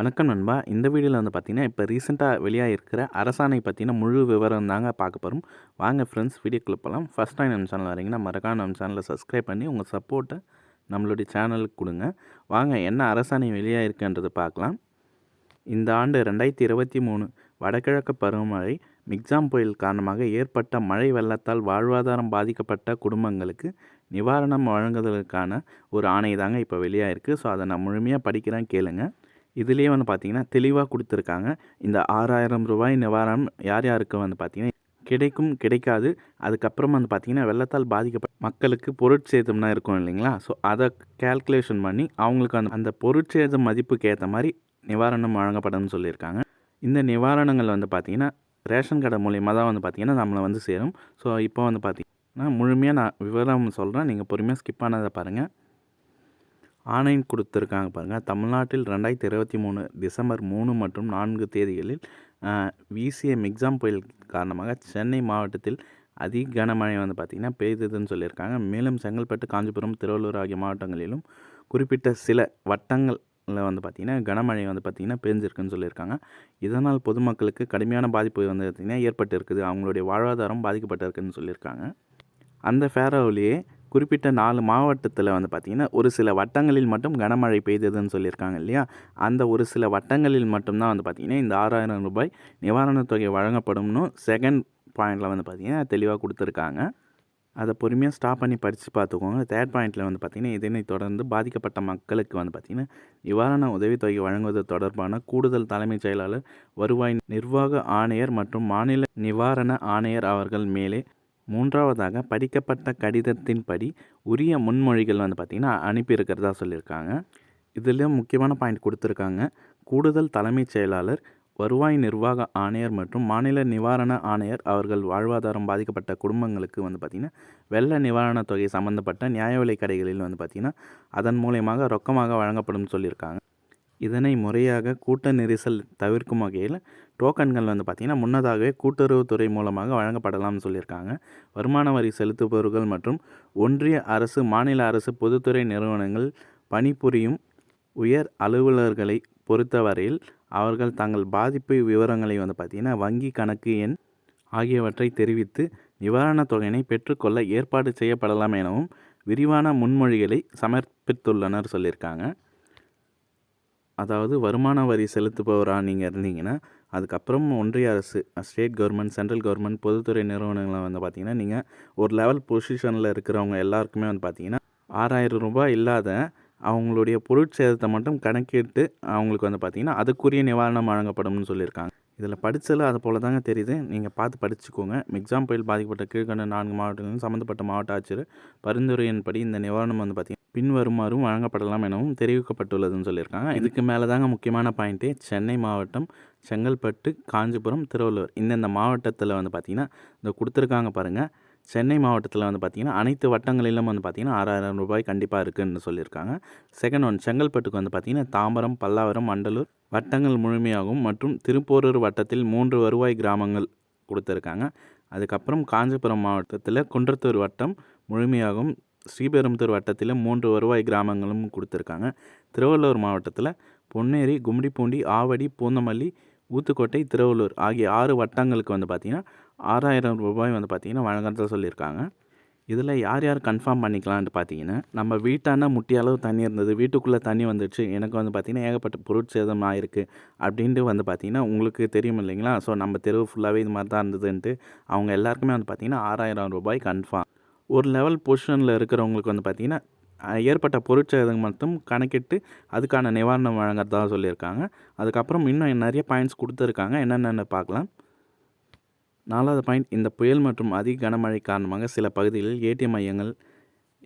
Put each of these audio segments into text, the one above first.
வணக்கம் நண்பா. இந்த வீடியோவில் வந்து பார்த்தீங்கன்னா இப்போ ரீசெண்டாக வெளியாகிருக்கிற அரசாணை பற்றின முழு விவரம் தாங்க பார்க்க போகிறோம் வாங்க ஃப்ரெண்ட்ஸ் வீடியோ போகலாம் ஃபஸ்ட் டைம் நம்ம சேனல் வரீங்கன்னா மறக்காம நம்ம சேனலை சப்ஸ்கிரைப் பண்ணி உங்கள் சப்போர்ட்டை நம்மளுடைய சேனலுக்கு கொடுங்க. வாங்க என்ன அரசாணை வெளியாக இருக்குன்றதை பார்க்கலாம் இந்த ஆண்டு ரெண்டாயிரத்தி இருபத்தி மூணு வடகிழக்கு பருவமழை மிக்ஜாம் புயல் காரணமாக ஏற்பட்ட மழை வெள்ளத்தால் வாழ்வாதாரம் பாதிக்கப்பட்ட குடும்பங்களுக்கு நிவாரணம் வழங்குவதற்கான ஒரு ஆணை தாங்க இப்போ வெளியாக இருக்குது ஸோ அதை நான் முழுமையாக படிக்கிறேன் கேளுங்கள் இதுலேயே வந்து பார்த்தீங்கன்னா தெளிவாக கொடுத்துருக்காங்க. இந்த ஆறாயிரம் ரூபாய் நிவாரணம் யார் யாருக்கு வந்து பார்த்தீங்கன்னா கிடைக்கும் கிடைக்காது. அதுக்கப்புறம் வந்து பார்த்தீங்கன்னா வெள்ளத்தால் பாதிக்கப்பட்ட மக்களுக்கு பொருட்சேதம்னா இருக்கும் இல்லைங்களா? ஸோ அதை கேல்குலேஷன் பண்ணி அவங்களுக்கு அந்த அந்த பொருட்சேதம் மதிப்புக்கு ஏற்ற மாதிரி நிவாரணம் வழங்கப்படணும்னு சொல்லியிருக்காங்க. இந்த நிவாரணங்கள் வந்து பார்த்திங்கன்னா ரேஷன் கடை மூலியமாக தான் வந்து பார்த்திங்கன்னா நம்மளை வந்து சேரும். ஸோ இப்போ வந்து பார்த்திங்கன்னா முழுமையாக நான் விவரம் சொல்கிறேன் நீங்கள் பொறுமையாக ஸ்கிப் ஆனதை பாருங்கள் ஆணையம் கொடுத்துருக்காங்க பாருங்கள் தமிழ்நாட்டில் ரெண்டாயிரத்தி இருபத்தி மூணு டிசம்பர் மூணு மற்றும் நான்கு தேதிகளில் விசிஎம் மிக்ஸாம் புயல் காரணமாக சென்னை மாவட்டத்தில் அதிக கனமழை வந்து பார்த்திங்கன்னா பெய்ததுன்னு சொல்லியிருக்காங்க. மேலும் செங்கல்பட்டு காஞ்சிபுரம் திருவள்ளூர் ஆகிய மாவட்டங்களிலும் குறிப்பிட்ட சில வட்டங்களில் வந்து பார்த்திங்கன்னா கனமழை வந்து பார்த்திங்கன்னா பெஞ்சிருக்குன்னு சொல்லியிருக்காங்க. இதனால் பொதுமக்களுக்கு கடுமையான பாதிப்பு வந்து பார்த்திங்கன்னா ஏற்பட்டு இருக்குது அவங்களுடைய வாழ்வாதாரம் பாதிக்கப்பட்டிருக்குன்னு சொல்லியிருக்காங்க. அந்த ஃபேரோவிலேயே குறிப்பிட்ட நாலு மாவட்டத்தில் வந்து பார்த்திங்கன்னா ஒரு சில வட்டங்களில் மட்டும் கனமழை பெய்ததுன்னு சொல்லியிருக்காங்க இல்லையா? அந்த ஒரு சில வட்டங்களில் மட்டும்தான் வந்து பார்த்திங்கன்னா இந்த ஆறாயிரம் ரூபாய் நிவாரணத் தொகை வழங்கப்படும்னு செகண்ட் பாயிண்டில் வந்து பார்த்திங்கன்னா தெளிவாக கொடுத்துருக்காங்க. அதை பொறுமையாக ஸ்டாப் பண்ணி படித்து பார்த்துக்கோங்க. தேர்ட் பாயிண்ட்டில் வந்து பார்த்திங்கன்னா இதனை தொடர்ந்து பாதிக்கப்பட்ட மக்களுக்கு வந்து பார்த்திங்கன்னா நிவாரண உதவித்தொகை வழங்குவது தொடர்பான கூடுதல் தலைமைச் செயலாளர் வருவாய் நிர்வாக ஆணையர் மற்றும் மாநில நிவாரண ஆணையர் அவர்கள் மேலே மூன்றாவதாக படிக்கப்பட்ட கடிதத்தின்படி உரிய முன்மொழிகள் வந்து பார்த்திங்கன்னா அனுப்பியிருக்கிறதா சொல்லியிருக்காங்க. இதில் முக்கியமான பாயிண்ட் கொடுத்துருக்காங்க. கூடுதல் தலைமைச் செயலாளர் வருவாய் நிர்வாக ஆணையர் மற்றும் மாநில நிவாரண ஆணையர் அவர்கள் வாழ்வாதாரம் பாதிக்கப்பட்ட குடும்பங்களுக்கு வந்து பார்த்திங்கன்னா வெள்ள நிவாரணத் தொகை சம்மந்தப்பட்ட நியாய விலை கடைகளில் வந்து பார்த்திங்கன்னா அதன் மூலயமாக ரொக்கமாக வழங்கப்படும் சொல்லியிருக்காங்க. இதனை முறையாக கூட்ட நெரிசல் தவிர்க்கும் வகையில் டோக்கன்கள் வந்து பார்த்திங்கன்னா முன்னதாகவே கூட்டுறவுத்துறை மூலமாக வழங்கப்படலாம்னு சொல்லியிருக்காங்க. வருமான வரி செலுத்துபவர்கள் மற்றும் ஒன்றிய அரசு மாநில அரசு பொதுத்துறை நிறுவனங்கள் பணிபுரியும் உயர் அலுவலர்களை பொறுத்தவரையில் அவர்கள் தங்கள் பாதிப்பு விவரங்களை வந்து பார்த்திங்கன்னா வங்கி கணக்கு எண் ஆகியவற்றை தெரிவித்து நிவாரணத் தொகையினை பெற்றுக்கொள்ள ஏற்பாடு செய்யப்படலாம் எனவும் விரிவான முன்மொழிகளை சமர்ப்பித்துள்ளனர் சொல்லியிருக்காங்க. அதாவது வருமான வரி செலுத்துபவராக நீங்கள் இருந்தீங்கன்னா அதுக்கப்புறம் ஒன்றிய அரசு ஸ்டேட் கவர்மெண்ட் சென்ட்ரல் கவர்மெண்ட் பொதுத்துறை நிறுவனங்களை வந்து பார்த்திங்கன்னா நீங்கள் ஒரு லெவல் பொசிஷனில் இருக்கிறவங்க எல்லாருக்குமே வந்து பார்த்திங்கன்னா ஆறாயிரம் ரூபாய் இல்லாத அவங்களுடைய பொருட்சேதத்தை மட்டும் கணக்கிட்டு அவங்களுக்கு வந்து பார்த்திங்கன்னா அதுக்குரிய நிவாரணம் வழங்கப்படும்னு சொல்லியிருக்காங்க. இதில் படித்ததில் அது போல் தாங்க தெரியுது. நீங்கள் பார்த்து படிச்சுக்கோங்க. மிக்ஸாம் புயல் பாதிக்கப்பட்ட கீழ்கண்ட நான்கு மாவட்டங்களிலும் சம்மந்தப்பட்ட மாவட்ட ஆட்சியர் பரிந்துரையின்படி இந்த நிவாரணம் வந்து பார்த்திங்கன்னா பின்வருமாறும் வழங்கப்படலாம் எனவும் தெரிவிக்கப்பட்டுள்ளதுன்னு சொல்லியிருக்காங்க. இதுக்கு மேலே தாங்க முக்கியமான பாயிண்ட்டே சென்னை மாவட்டம் செங்கல்பட்டு காஞ்சிபுரம் திருவள்ளூர் இந்தந்த மாவட்டத்தில் வந்து பார்த்திங்கன்னா இந்த கொடுத்துருக்காங்க பாருங்கள் சென்னை மாவட்டத்தில் வந்து பார்த்திங்கன்னா அனைத்து வட்டங்களிலும் வந்து பார்த்திங்கன்னா ஆறாயிரம் ரூபாய் கண்டிப்பாக இருக்குதுன்னு சொல்லியிருக்காங்க. செகண்ட் ஒன் செங்கல்பட்டுக்கு வந்து பார்த்திங்கன்னா தாம்பரம் பல்லாவரம் மண்டலூர் வட்டங்கள் முழுமையாகும் மற்றும் திருப்போரூர் வட்டத்தில் மூன்று வருவாய் கிராமங்கள் கொடுத்துருக்காங்க. அதுக்கப்புறம் காஞ்சிபுரம் மாவட்டத்தில் குன்றத்தூர் வட்டம் முழுமையாகும் ஸ்ரீபெரும்புத்தூர் வட்டத்தில் மூன்று வருவாய் கிராமங்களும் கொடுத்துருக்காங்க. திருவள்ளூர் மாவட்டத்தில் பொன்னேரி கும்டிப்பூண்டி ஆவடி பூந்தமல்லி ஊத்துக்கோட்டை திருவள்ளூர் ஆகிய ஆறு வட்டங்களுக்கு வந்து பார்த்திங்கன்னா ஆறாயிரம் ரூபாய் வந்து பார்த்திங்கன்னா வழங்குறதா சொல்லியிருக்காங்க. இதில் யார் யார் கன்ஃபார்ம் பண்ணிக்கலான்ட்டு பார்த்தீங்கன்னா நம்ம வீட்டான முட்டி அளவு தண்ணி இருந்தது வீட்டுக்குள்ளே தண்ணி வந்துடுச்சு எனக்கு வந்து பார்த்திங்கன்னா ஏகப்பட்ட பொருட்சேதம் ஆயிருக்கு அப்படின்ட்டு வந்து பார்த்திங்கன்னா உங்களுக்கு தெரியும் இல்லைங்களா? ஸோ நம்ம தெருவு ஃபுல்லாகவே இது மாதிரி தான் இருந்ததுன்ட்டு அவங்க எல்லாருக்குமே வந்து பார்த்திங்கன்னா ஆறாயிரம் ரூபாய் கன்ஃபார்ம் ஒரு லெவல் பொசிஷனில் இருக்கிறவங்களுக்கு வந்து பார்த்திங்கன்னா ஏற்பட்ட பொருட்சேதம் மட்டும் கணக்கிட்டு அதுக்கான நிவாரணம் வழங்குறதாக சொல்லியிருக்காங்க. அதுக்கப்புறம் இன்னும் நிறைய பாயிண்ட்ஸ் கொடுத்துருக்காங்க. என்னென்னு பார்க்கலாம். நாலாவது பாயிண்ட் இந்த புயல் மற்றும் அதிக கனமழை காரணமாக சில பகுதிகளில் ஏடிஎம் மையங்கள்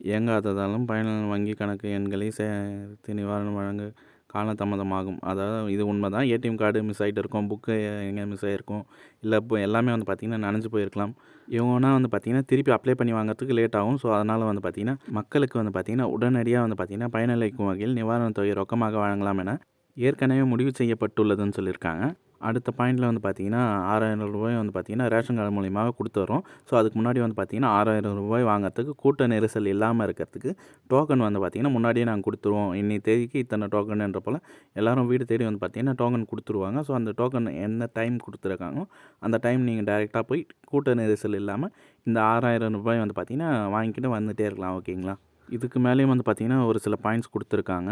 இயங்காததாலும் பயனாளர் வங்கி கணக்கு எண்களை சேர்த்து நிவாரணம் வழங்க காலதாமதமாகும். அதாவது இது உண்மை தான் ஏடிஎம் கார்டு மிஸ் ஆகிட்டு இருக்கும் புக்கு எங்கே மிஸ் ஆகிருக்கும் இல்லை இப்போ எல்லாமே வந்து பார்த்திங்கன்னா நனைஞ்சு போயிருக்கலாம். இவங்கன்னா வந்து பார்த்திங்கன்னா திருப்பி அப்ளை பண்ணி வாங்குறதுக்கு லேட் ஆகும். ஸோ அதனால் வந்து பார்த்திங்கன்னா மக்களுக்கு வந்து பார்த்திங்கன்னா உடனடியாக வந்து பார்த்திங்கன்னா பயனளிக்கும் வகையில் நிவாரணத் தொகை ரொக்கமாக வழங்கலாம் என ஏற்கனவே முடிவு செய்யப்பட்டுள்ளதுன்னு சொல்லியிருக்காங்க. அடுத்த பாயிண்டில் வந்து பார்த்தீங்கன்னா ஆறாயிரம் ரூபாய் வந்து பார்த்தீங்கன்னா ரேஷன் கார்டு மூலியமாக கொடுத்துட்றோம் ஸோ அதுக்கு முன்னாடி வந்து பார்த்தீங்கன்னா ஆறாயிரம் ரூபாய் வாங்குறதுக்கு கூட்ட நெரிசல் இல்லாமல் இருக்கிறதுக்கு டோக்கன் வந்து பார்த்தீங்கன்னா முன்னாடியே நாங்கள் கொடுத்துருவோம். இன்னி தேதிக்கு இத்தனை டோக்கன்ன்ற போல் எல்லோரும் வீடு தேடி வந்து பார்த்தீங்கன்னா டோக்கன் கொடுத்துருவாங்க. ஸோ அந்த டோக்கன் என்ன டைம் கொடுத்துருக்காங்களோ அந்த டைம் நீங்கள் டைரெக்டாக போய் கூட்ட நெரிசல் இல்லாமல் இந்த ஆறாயிரம் ரூபாய் வந்து பார்த்தீங்கன்னா வாங்கிக்கிட்டு வந்துகிட்டே இருக்கலாம். ஓகேங்களா இதுக்கு மேலேயும் வந்து பார்த்தீங்கன்னா ஒரு சில பாயிண்ட்ஸ் கொடுத்துருக்காங்க.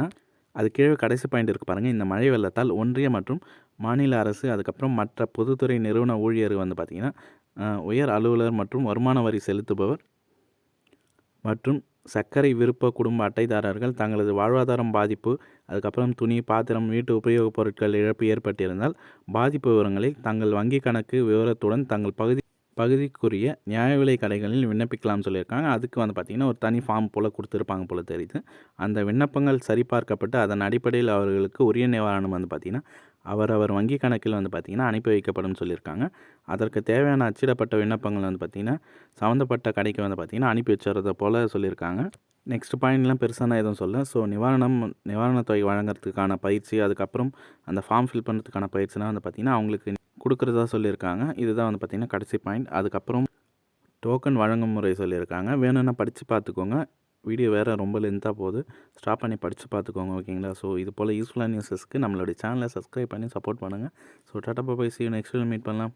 அது கீழே கடைசி பாயிண்ட் இருக்குது பாருங்கள் இந்த மழை வெள்ளத்தால் ஒன்றிய மற்றும் மாநில அரசு அதுக்கப்புறம் மற்ற பொதுத்துறை நிறுவன ஊழியர் வந்து பார்த்திங்கன்னா உயர் அலுவலர் மற்றும் வருமான வரி செலுத்துபவர் மற்றும் சர்க்கரை விருப்ப குடும்ப அட்டைதாரர்கள் தங்களது வாழ்வாதாரம் பாதிப்பு அதுக்கப்புறம் துணி பாத்திரம் வீட்டு உபயோகப் பொருட்கள் இழப்பு ஏற்பட்டிருந்தால் பாதிப்பு விவரங்களை தங்கள் வங்கி கணக்கு விவரத்துடன் தங்கள் பகுதி பகுதிக்குரிய நியாய விலை கடைகளில் விண்ணப்பிக்கலாம்னு சொல்லியிருக்காங்க. அதுக்கு வந்து பார்த்திங்கன்னா ஒரு தனி ஃபார்ம் போல் கொடுத்துருப்பாங்க போல் தெரியுது. அந்த விண்ணப்பங்கள் சரிபார்க்கப்பட்டு அதன் அடிப்படையில் அவர்களுக்கு உரிய நிவாரணம் வந்து பார்த்திங்கன்னா அவரவர் வங்கி கணக்கில் வந்து பார்த்திங்கன்னா அனுப்பி வைக்கப்படும் சொல்லியிருக்காங்க. அதற்கு தேவையான அச்சிடப்பட்ட விண்ணப்பங்கள் வந்து பார்த்திங்கன்னா சம்மந்தப்பட்ட கடைக்கு வந்து பார்த்திங்கன்னா அனுப்பி வச்சுறத போல் சொல்லியிருக்காங்க. நெக்ஸ்ட் பாயிண்ட்லாம் பெருசான எதுவும் சொல்ல ஸோ நிவாரணம் நிவாரணத் தொகை வழங்குறதுக்கான பயிற்சி அதுக்கப்புறம் அந்த ஃபார்ம் ஃபில் பண்ணுறதுக்கான பயிற்சிலாம் வந்து பார்த்திங்கன்னா அவங்களுக்கு கொடுக்குறதா சொல்லியிருக்காங்க. இதுதான் வந்து பார்த்திங்கன்னா கடைசி பாயிண்ட் அதுக்கப்புறம் டோக்கன் வழங்கும் முறை சொல்லியிருக்காங்க. வேணும்னா படித்து பார்த்துக்கோங்க. வீடியோ வேறு ரொம்ப லென்த்தாக போகுது. ஸ்டாப் பண்ணி படித்து பார்த்துக்கோங்க ஓகேங்களா ஸோ இது போல் யூஸ்ஃபுல்லான நியூஸஸ்க்கு நம்மளுடைய சேனலை சப்ஸ்கிரைப் பண்ணி சப்போர்ட் பண்ணுங்கள் so tata bye bye see next meet பண்ணலாம்.